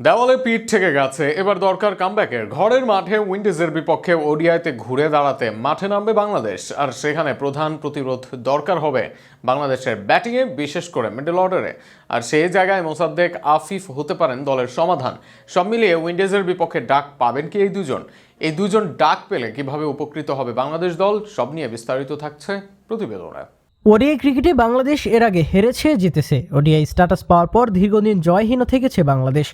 দেওয়ালে পিঠ থেকে গেছে। এবার দরকার কামব্যাকের ঘরের মাঠে উইন্ডিজের বিপক্ষে ওডিআইতে ঘুরে দাঁড়াতে মাঠে নামবে বাংলাদেশ। আর সেখানে প্রধান প্রতিরোধ দরকার হবে বাংলাদেশের ব্যাটিংয়ে, বিশেষ করে মিডল অর্ডারে। আর সেই জায়গায় মোসাদ্দেক আফিফ হতে পারেন দলের সমাধান। সব মিলিয়ে উইন্ডিজের বিপক্ষে ডাক পাবেন কি এই দুজন? এই দুজন ডাক পেলে কীভাবে উপকৃত হবে বাংলাদেশ দল? সব নিয়ে বিস্তারিত থাকছে প্রতিবেদনে। ওডিআই ক্রিকেটে বাংলাদেশ এর আগে হেরেছে, জিতেছে। ওডিআই স্ট্যাটাস পাওয়ার পর দীর্ঘদিন জয়হীন থেকেছে বাংলাদেশ।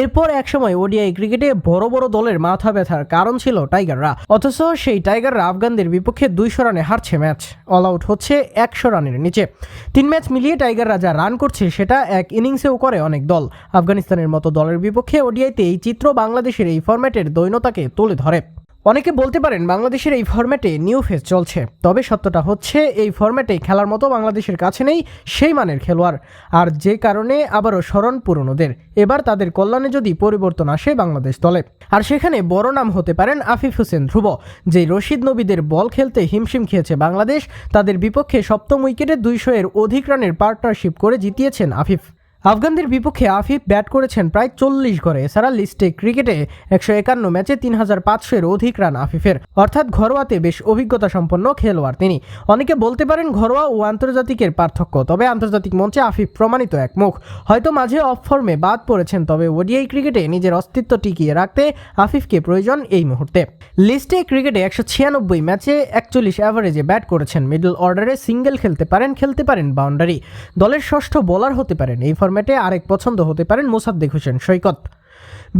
এরপর একসময় ওডিআই ক্রিকেটে বড় বড় দলের মাথা ব্যথার কারণ ছিল টাইগাররা। অথচ সেই টাইগাররা আফগানদের বিপক্ষে দুইশো রানে হারছে ম্যাচ। অল আউট হচ্ছে একশো রানের নিচে। তিন ম্যাচ মিলিয়ে টাইগাররা যা রান করছে, সেটা এক ইনিংসেও করে অনেক দল। আফগানিস্তানের মতো দলের বিপক্ষে ওডিআইতে এই চিত্র বাংলাদেশের এই ফরম্যাটের দৈনতাকে তুলে ধরে। অনেকে বলতে পারেন বাংলাদেশের এই ফরম্যাটে নিউ ফেস চলছে। তবে সত্যটা হচ্ছে, এই ফরম্যাটে খেলার মতো বাংলাদেশের কাছে নেই সেই মানের খেলোয়াড়। আর যে কারণে আবারও স্মরণ পুরনোদের। এবার তাদের কল্যাণে যদি পরিবর্তন আসে বাংলাদেশ দলে। আর সেখানে বড় নাম হতে পারেন আফিফ হোসেন ধ্রুব। যেই রশিদ নবীদের বল খেলতে হিমশিম খেয়েছে বাংলাদেশ, তাদের বিপক্ষে সপ্তম উইকেটে দুইশো এর অধিক রানের পার্টনারশিপ করে জিতিয়েছেন আফিফ। আফগানদের বিপক্ষে আফিফ ব্যাট করেছেন প্রায় চল্লিশ ঘরে। এছাড়া লিস্টে ক্রিকেটে একশো একান্ন ম্যাচে তিন হাজার পাঁচশো এর অধিক রান আফিফের। অর্থাৎ ঘরোয়াতে বেশ অভিজ্ঞতা সম্পন্ন খেলোয়াড় তিনি। অনেকে বলতে পারেন ঘরোয়া ও আন্তর্জাতিকের পার্থক্য, তবে আন্তর্জাতিক মঞ্চে আফিফ প্রমাণিত এক মুখ হয়তো মাঝে অফ ফর্মে বাদ পড়েছেন, তবে ওডিআই ক্রিকেটে নিজের অস্তিত্ব টিকিয়ে রাখতে আফিফকে প্রয়োজন এই মুহূর্তে। লিস্টে ক্রিকেটে একশো ছিয়ানব্বই ম্যাচে একচল্লিশ অ্যাভারেজে ব্যাট করেছেন। মিডল অর্ডারে সিঙ্গেল খেলতে পারেন খেলতে পারেন বাউন্ডারি দলের ষষ্ঠ বোলার হতে পারেন। এই ফরম্যাটে আরেক পছন্দ হতে পারেন মোসাদ্দেক হোসেন সৈকত।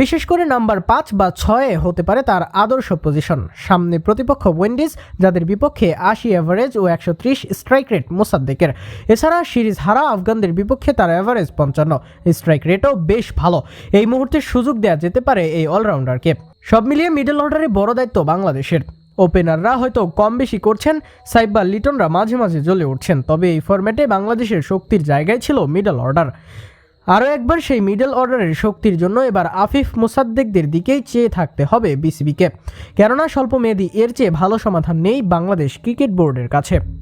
বিশেষ করে নাম্বার পাঁচ বা ছয়ে হতে পারে তার আদর্শ পজিশন। সামনে প্রতিপক্ষ উইন্ডিজ যাদের বিপক্ষে আশি অ্যাভারেজ ও একশো ত্রিশ স্ট্রাইক রেট মোসাদ্দেকের। এছাড়া সিরিজ হারা আফগানদের বিপক্ষে তার অ্যাভারেজ পঞ্চান্ন। স্ট্রাইক রেটও বেশ ভালো। এই মুহূর্তে সুযোগ দেওয়া যেতে পারে এই অলরাউন্ডারকে। সব মিলিয়ে মিডল অর্ডারে বড় দায়িত্ব বাংলাদেশের। ওপেনাররা হয়তো কম বেশি করছেন, সাইব বা লিটনরা মাঝে মাঝে জ্বলে উঠছেন, তবে এই ফরম্যাটে বাংলাদেশের শক্তির জায়গায় ছিল মিডল অর্ডার আরও একবার সেই মিডল অর্ডারের শক্তির জন্য এবার আফিফ মুসাদ্দেকদের দিকেই চেয়ে থাকতে হবে বিসিবিকে। কেননা স্বল্প মেয়াদি এর চেয়ে ভালো সমাধান নেই বাংলাদেশ ক্রিকেট বোর্ডের কাছে।